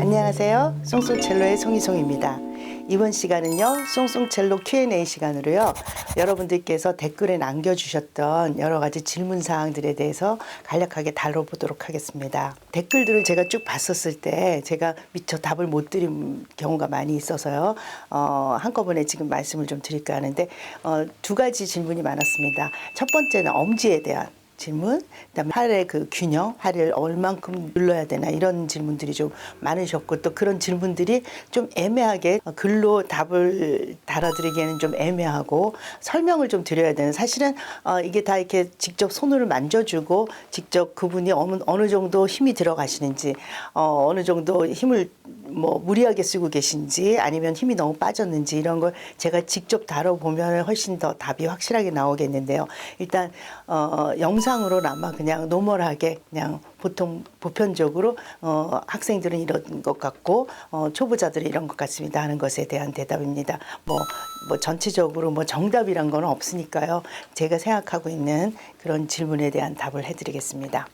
안녕하세요. 송송첼로의 송이송입니다. 이번 시간은요, 송송첼로 Q&A 시간으로요, 여러분들께서 댓글에 남겨주셨던 여러 가지 질문 사항들에 대해서 간략하게 다뤄보도록 하겠습니다. 댓글들을 제가 쭉 봤었을 때 제가 미처 답을 못 드린 경우가 많이 있어서요, 어, 한꺼번에 지금 말씀을 좀 드릴까 하는데, 어, 두 가지 질문이 많았습니다. 첫 번째는 엄지에 대한 질문, 그다음에 팔의 그 균형, 팔을 얼만큼 눌러야 되나 이런 질문들이 좀 많으셨고 또 그런 질문들이 좀 애매하게 글로 답을 달아드리기에는 좀 애매하고 설명을 좀 드려야 되는 사실은 어, 이게 다 이렇게 직접 손으로 만져주고 직접 그분이 어느, 어느 정도 힘이 들어가시는지 어, 어느 정도 힘을 뭐 무리하게 쓰고 계신지 아니면 힘이 너무 빠졌는지 이런 걸 제가 직접 다뤄보면 훨씬 더 답이 확실하게 나오겠는데요. 일단 어, 영상 으로나마 그냥 노멀하게 그냥 보통 보편적으로 어, 학생들은 이런 것 같고 어, 초보자들은 이런 것 같습니다 하는 것에 대한 대답입니다. 뭐, 뭐 전체적으로 뭐 정답이란 건 없으니까요. 제가 생각하고 있는 그런 질문에 대한 답을 해드리겠습니다.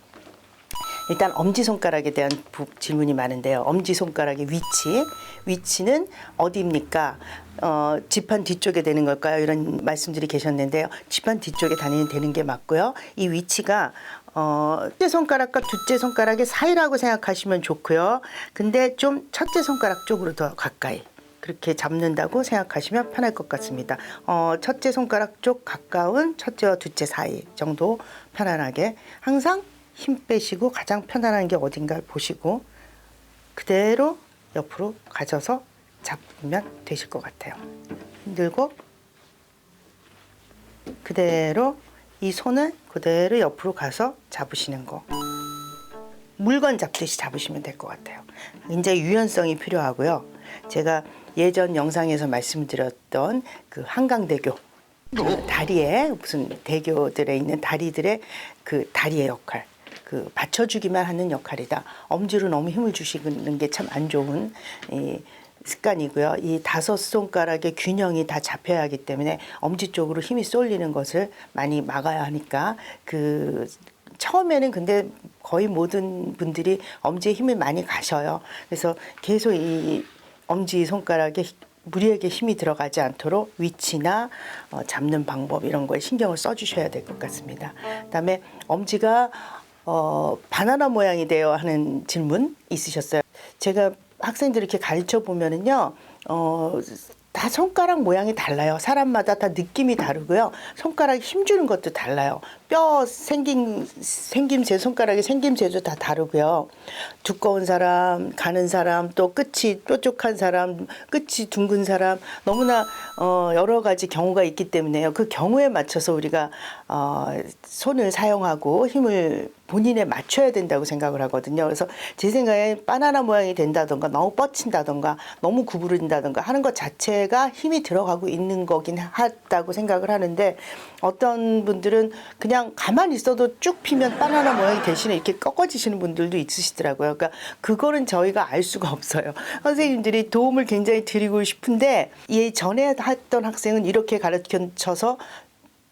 일단 엄지손가락에 대한 부- 질문이 많은데요. 엄지손가락의 위치, 위치는 어디입니까? 어, 지판 뒤쪽에 되는 걸까요? 이런 말씀들이 계셨는데요. 지판 뒤쪽에 다니는 되는 게 맞고요. 이 위치가 어, 첫째 손가락과 둘째 손가락의 사이라고 생각하시면 좋고요. 근데 좀 첫째 손가락 쪽으로 더 가까이. 그렇게 잡는다고 생각하시면 편할 것 같습니다. 어, 첫째 손가락 쪽 가까운 첫째와 둘째 사이 정도 편안하게 항상 힘 빼시고 가장 편안한 게 어딘가를 보시고 그대로 옆으로 가져서 잡으면 되실 것 같아요. 힘들고 그대로 이 손을 그대로 옆으로 가서 잡으시는 거. 물건 잡듯이 잡으시면 될 것 같아요. 굉장히 유연성이 필요하고요. 제가 예전 영상에서 말씀드렸던 그 한강대교 그 다리에 무슨 대교들에 있는 다리들의 그 다리의 역할 그 받쳐주기만 하는 역할이다. 엄지로 너무 힘을 주시는 게 참 안 좋은 이 습관이고요. 이 다섯 손가락의 균형이 다 잡혀야 하기 때문에 엄지 쪽으로 힘이 쏠리는 것을 많이 막아야 하니까 그 처음에는 근데 거의 모든 분들이 엄지에 힘이 많이 가셔요. 그래서 계속 이 엄지 손가락에 무리하게 힘이 들어가지 않도록 위치나 어, 잡는 방법 이런 거에 신경을 써주셔야 될 것 같습니다. 그다음에 엄지가 어, 바나나 모양이 되어 하는 질문 있으셨어요. 제가 학생들 이렇게 가르쳐 보면은요, 어, 다 손가락 모양이 달라요. 사람마다 다 느낌이 다르고요. 손가락 힘 주는 것도 달라요. 뼈 생긴 생김새 손가락의 생김새도 다 다르고요. 두꺼운 사람, 가는 사람, 또 끝이 뾰족한 사람, 끝이 둥근 사람 너무나 어, 여러 가지 경우가 있기 때문에요. 그 경우에 맞춰서 우리가 어, 손을 사용하고 힘을 본인에 맞춰야 된다고 생각을 하거든요. 그래서 제 생각에 바나나 모양이 된다던가 너무 뻗친다던가 너무 구부린다던가 하는 것 자체가 힘이 들어가고 있는 거긴 하다고 생각을 하는데 어떤 분들은 그냥 가만히 있어도 쭉 피면 바나나 모양이 대신에 이렇게 꺾어지시는 분들도 있으시더라고요. 그러니까 그거는 저희가 알 수가 없어요. 선생님들이 도움을 굉장히 드리고 싶은데 이 전에 했던 학생은 이렇게 가르쳐서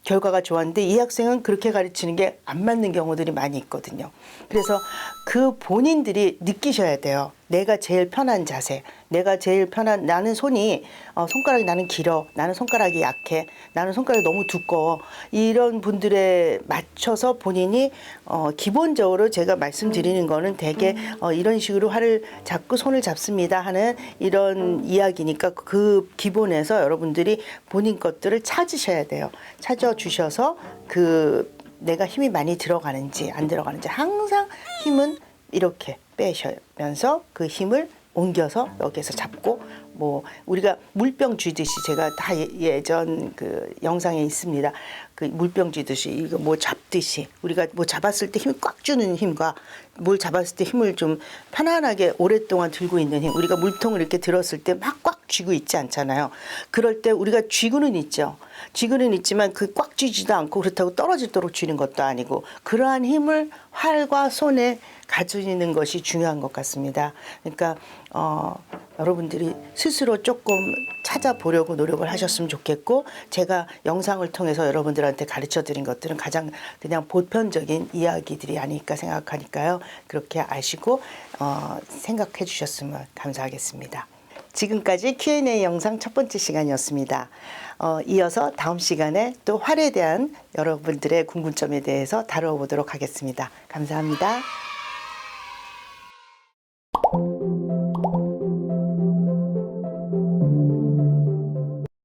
결과가 좋았는데 이 학생은 그렇게 가르치는 게 안 맞는 경우들이 많이 있거든요. 그래서 그 본인들이 느끼셔야 돼요. 내가 제일 편한 자세, 내가 제일 편한 나는 손이 어, 손가락이 나는 길어, 나는 손가락이 약해, 나는 손가락이 너무 두꺼워 이런 분들에 맞춰서 본인이 어, 기본적으로 제가 말씀드리는 거는 대개 어, 이런 식으로 활을 잡고 손을 잡습니다 하는 이런 이야기니까 그 기본에서 여러분들이 본인 것들을 찾으셔야 돼요. 찾아 주셔서 그 내가 힘이 많이 들어가는지 안 들어가는지 항상 힘은 이렇게 빼셔면서 그 힘을 옮겨서 여기에서 잡고 뭐 우리가 물병 쥐듯이 제가 다 예- 예전 그 영상에 있습니다. 그 물병 쥐듯이 이거 뭐 잡듯이 우리가 뭐 잡았을 때 힘을 꽉 주는 힘과 뭘 잡았을 때 힘을 좀 편안하게 오랫동안 들고 있는 힘 우리가 물통을 이렇게 들었을 때 막 꽉 쥐고 있지 않잖아요. 그럴 때 우리가 쥐고는 있죠. 쥐고는 있지만 그 꽉 쥐지도 않고 그렇다고 떨어지도록 쥐는 것도 아니고 그러한 힘을 활과 손에 가지는 것이 중요한 것 같습니다. 그러니까 어, 여러분들이 스스로 조금 찾아보려고 노력을 하셨으면 좋겠고 제가 영상을 통해서 여러분들한테 가르쳐 드린 것들은 가장 그냥 보편적인 이야기들이 아닐까 생각하니까요. 그렇게 아시고 어, 생각해 주셨으면 감사하겠습니다. 지금까지 Q&A 영상 첫 번째 시간이었습니다. 어, 이어서 다음 시간에 또 활에 대한 여러분들의 궁금점에 대해서 다뤄보도록 하겠습니다. 감사합니다.